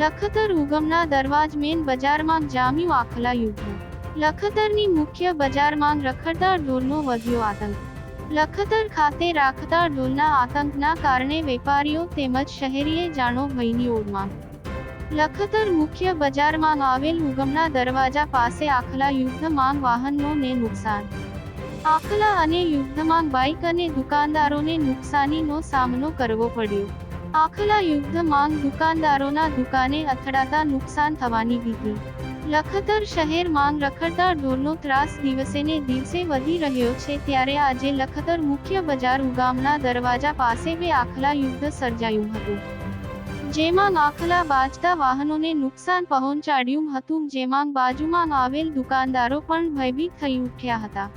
Lakhtar ઉગમના દરવાજ main બજારમાં જામ્યું આખલા યુદ્ધ. લખતરની મુખ્ય બજારમાં રખડતા ઢોરનો વધ્યો આતંક. લખતર ખાતે રાખતા ઢોલના આતંકના કારણે વેપારીઓ તેમજ શહેરીએ જાણો ભયની ઓળમાં. લખતર મુખ્ય બજારમાં આવેલ ઉગમના દરવાજા પાસે આખલા યુદ્ધમાં વાહનોને નુકસાન. આખલા અને યુદ્ધમાં બાઇક અને દુકાનદારોને નુકસાનીનો સામનો કરવો પડ્યો. આખલા યુદ્ધમાં દુકાનદારોના દુકાને અથડાતા નુકસાન થવાની ભીતિ. લખતર શહેરમાં રખડતા ઢોરનો ત્રાસ દિવસે ને દિવસે વધી રહ્યો છે ત્યારે આજે લખતર મુખ્ય બજાર ઉગામના દરવાજા પાસે બે આખલા યુદ્ધ સર્જાયું હતું. જેમાં આખલા બાજતા વાહનોને નુકસાન પહોંચાડ્યું હતું, જેમાં બાજુમાં આવેલ દુકાનદારો પણ ભયભીત થઈ ઉઠ્યા હતા.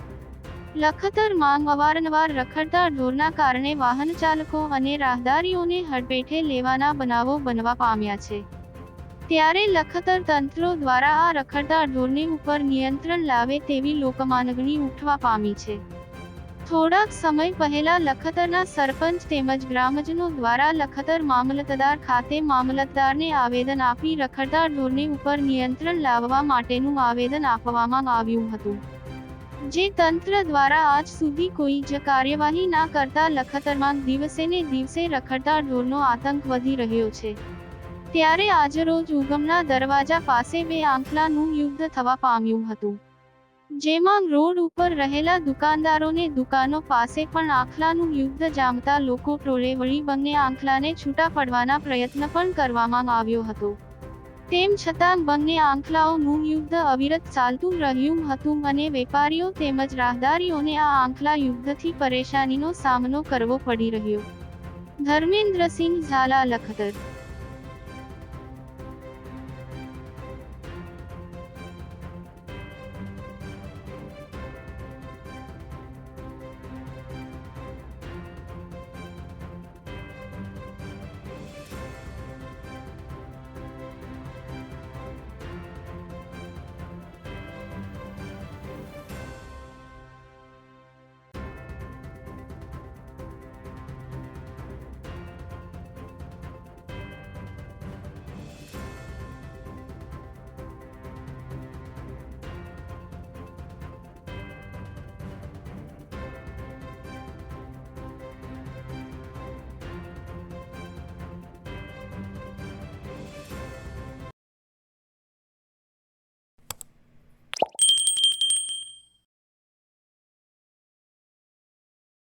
લખતર માંગ અવારનવાર રખડતા ઢોરના કારણે વાહન ચાલકો અને રાહદારીઓને હડપેઠે લેવાના બનાવો બનવા પામ્યા છે. ત્યારે લખતર તંત્રો દ્વારા આ રખડતા ઢોરની ઉપર નિયંત્રણ લાવે તેવી લોકમાનગણી ઉઠવા પામી છે. થોડાક સમય પહેલા લખતરના સરપંચ તેમજ ગ્રામજનો દ્વારા લખતર મામલતદાર ખાતે મામલતદારને આવેદન આપી રખડતા ઢોરની ઉપર નિયંત્રણ લાવવા માટેનું આવેદન આપવામાં આવ્યું હતું. જે તંત્ર દ્વારા આજ સુધી કોઈ જ કાર્યવાહી ના કરતા લખતરમાં દિવસે ને દિવસે રખડતા ઢોરનો આતંક વધી રહ્યો છે. ત્યારે આજરોજ ઉગમના દરવાજા પાસે બે આંખલાનું યુદ્ધ થવા પામ્યું હતું. જેમાં રોડ ઉપર રહેલા દુકાનદારોને દુકાનો પાસે પણ આંખલાનું યુદ્ધ જામતા લોકો ટોળે વળી બંને આંખલાને છૂટા પડવાના પ્રયત્ન પણ કરવામાં આવ્યો હતો. તેમ છતાં બંને આંખલાઓનું યુદ્ધ અવિરત ચાલતું રહ્યું હતું અને વેપારીઓ તેમજ રાહદારીઓને આ આંખલા યુદ્ધથી પરેશાનીનો સામનો કરવો પડી રહ્યો. ધર્મેન્દ્રસિંહ ઝાલા લખતર